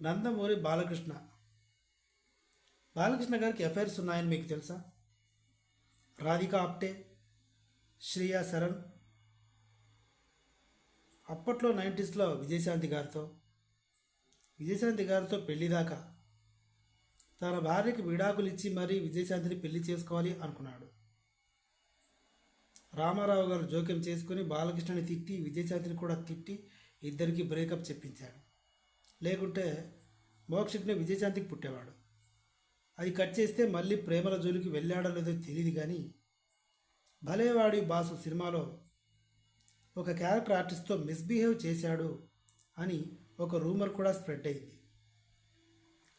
నందమూరి బాలకృష్ణ. బాలకృష్ణ గారికి ఎఫ్ఐఆర్స్ ఉన్నాయని మీకు తెలుసా? రాధిక ఆప్టే శ్రియా శరణ్. అప్పట్లో నైంటీస్లో విజయశాంతి గారితో విజయశాంతి గారితో పెళ్ళి దాకా తన భార్యకి విడాకులు ఇచ్చి మరీ విజయశాంతిని పెళ్ళి చేసుకోవాలి అనుకున్నాడు. రామారావు గారు జోక్యం చేసుకుని బాలకృష్ణని తిట్టి విజయశాంతిని కూడా తిట్టి ఇద్దరికి బ్రేకప్ చెప్పించాడు. లేకుంటే మోక్షజ్ఞ విజయశాంతికి పుట్టేవాడు. అది కట్ చేస్తే మళ్ళీ ప్రేమల జోలికి వెళ్ళాడో లేదో తెలియదు కానీ భలేవాడి బాసు సినిమాలో ఒక క్యారెక్టర్ ఆర్టిస్ట్తో మిస్బిహేవ్ చేశాడు అని ఒక రూమర్ కూడా స్ప్రెడ్ అయింది.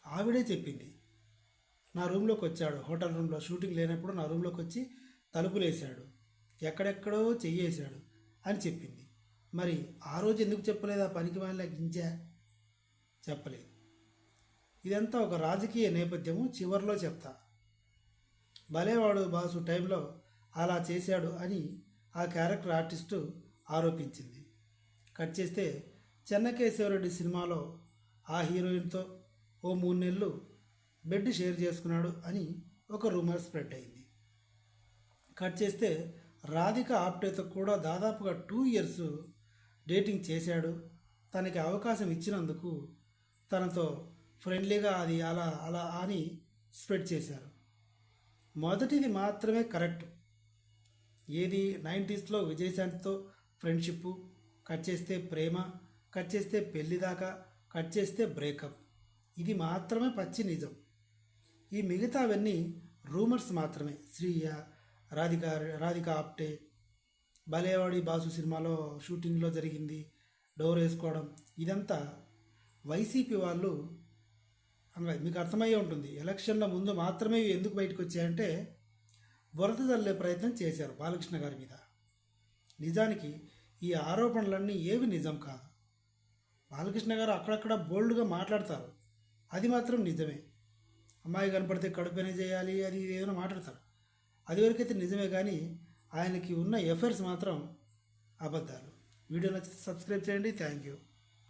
ఆవిడే చెప్పింది నా రూమ్లోకి వచ్చాడు. హోటల్ రూమ్లో షూటింగ్ లేనప్పుడు నా రూమ్లోకి వచ్చి తలుపులేశాడు. ఎక్కడెక్కడో చెయ్యేశాడు అని చెప్పింది. మరి ఆ రోజు ఎందుకు చెప్పలేదు ఆ పనికి వాళ్ళ గింజా? చెప్పలేదు. ఇదంతా ఒక రాజకీయ నేపథ్యము చివరిలో చెప్తా. భలేవాడు బాసు టైంలో అలా చేశాడు అని ఆ క్యారెక్టర్ ఆర్టిస్టు ఆరోపించింది. కట్ చేస్తే చెన్నకేశవరెడ్డి సినిమాలో ఆ హీరోయిన్తో ఓ మూడు నెలలు బెడ్ షేర్ చేసుకున్నాడు అని ఒక రూమర్ స్ప్రెడ్ అయింది. కట్ చేస్తే రాధిక ఆప్టేతో కూడా దాదాపుగా టూ ఇయర్స్ డేటింగ్ చేశాడు. తనకి అవకాశం ఇచ్చినందుకు తనతో ఫ్రెండ్లీగా అది అలా అలా అని స్ప్రెడ్ చేశారు. మొదటిది మాత్రమే కరెక్ట్ ఏది నైంటీస్లో విజయశాంతితో ఫ్రెండ్షిప్ కట్ చేస్తే ప్రేమ కట్ చేస్తే పెళ్ళి దాకా కట్ చేస్తే బ్రేకప్ ఇది మాత్రమే పచ్చి నిజం. ఈ మిగతావన్నీ రూమర్స్ మాత్రమే. శ్రీయ రాధిక రాధిక ఆప్టే భలేవాడి బాసు సినిమాలో షూటింగ్లో జరిగింది డోర్ వేసుకోవడం ఇదంతా వైసీపీ వాళ్ళు అనగా మీకు అర్థమయ్యే ఉంటుంది. ఎలక్షన్ల ముందు మాత్రమే ఎందుకు బయటకు వచ్చాయంటే బురద చల్లే ప్రయత్నం చేశారు బాలకృష్ణ గారి మీద. నిజానికి ఈ ఆరోపణలన్నీ ఏవి నిజం కాదు. బాలకృష్ణ గారు అక్కడక్కడ బోల్డ్గా మాట్లాడతారు. అది మాత్రం నిజమే. అమ్మాయి కనపడితే కడుపునే చేయాలి? అది ఇది ఏదైనా మాట్లాడతారు. అది వరకైతే నిజమే కానీ ఆయనకి ఉన్న ఎఫర్ట్స్ మాత్రం అబద్ధాలు. వీడియో నచ్చితే సబ్స్క్రైబ్ చేయండి. Thank you.